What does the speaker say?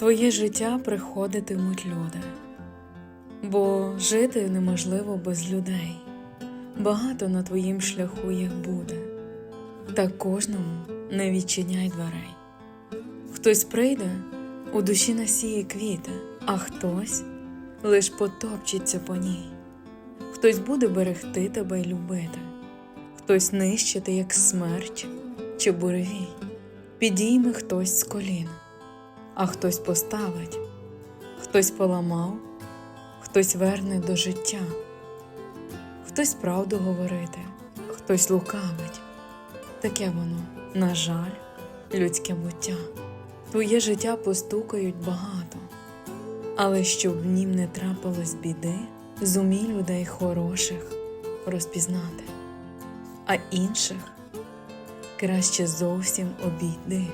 твоє життя приходитимуть люди, бо жити неможливо без людей. Багато на твоїм шляху їх буде, та кожному не відчиняй дверей. Хтось прийде, у душі насіє квіти, а хтось лиш потопчеться по ній. Хтось буде берегти тебе й любити, хтось нищити, як смерть чи буревій, підійме хтось з колін, а хтось поставить, хтось поламав, хтось верне до життя, хтось правду говорити, хтось лукавить. Таке воно, на жаль, людське буття. Твоє життя постукають багато, але щоб в нім не трапилось біди, зумій людей хороших розпізнати, а інших краще зовсім обійди.